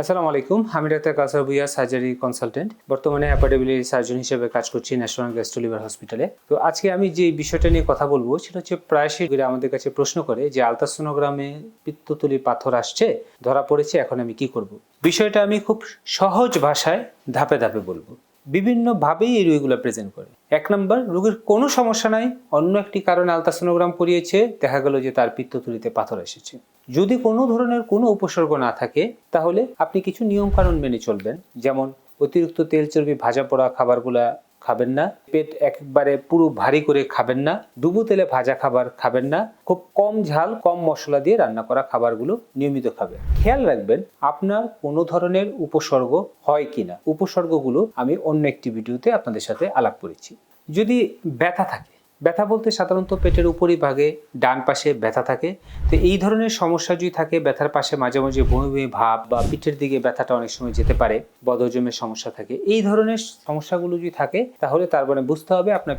আসসালামু আলাইকুম। আমি doctor Kasar Bhuiya surgery consultant বর্তমানে অ্যাপার্টেবিলিটি সার্জন হিসেবে কাজ করছি ন্যাশনাল গ্যাস্ট্রো লিভার হসপিটালে তো আজকে আমি যে বিষয়টা নিয়ে কথা বলব, সেটা হচ্ছে প্রায়শই আমাদের কাছে প্রশ্ন করে যে, আলট্রাসোনোগ্রামে পিত্তথলি পাথর আসছে, ধরা পড়েছে, এখন আমি কি করব? বিষয়টা আমি খুব সহজ ভাষায় ধাপে ধাপে বলব। বিভিন্নভাবেই এই রোগীগুলো প্রেজেন্ট করে। এক নম্বর, রোগীর কোনো সমস্যা নাই, অন্য একটি কারণে আলট্রাসোনোগ্রাম করিয়েছে, দেখা গেল যে তার পিত্ততুলিতে পাথর এসেছে। যদি কোনো ধরনের কোনো উপসর্গ না থাকে, তাহলে আপনি কিছু নিয়ম কানুন মেনে চলবেন। যেমন, অতিরিক্ত তেল চর্বি, ভাজা পোড়া খাবারগুলা খাবেন না। পেট একবারে পুরো ভারী করে খাবেন না। ডুবো তেলে ভাজা খাবার খাবেন না। খুব কম ঝাল, কম মশলা দিয়ে রান্না করা খাবারগুলো নিয়মিত খাবেন। খেয়াল রাখবেন, আপনার কোনো ধরনের উপসর্গ হয় কিনা। উপসর্গগুলো আমি অন্য একটি ভিডিওতে আপনাদের সাথে আলাপ করেছি। যদি ব্যথা থাকে ব্যথা বলতে সাধারণত পেটের উপরিভাগে ডান পাশে ব্যথা থাকে। তো এই ধরনের সমস্যা যদি থাকে, ব্যথার পাশে মাঝে মাঝে বমি বমি, ভাব বা পিঠের দিকে ব্যথাটা অনেক সময় যেতে পারে, বদহজমের সমস্যা থাকে। এই ধরনের সমস্যাগুলো যদি থাকে, তাহলে তার মানে বুঝতে হবে আপনার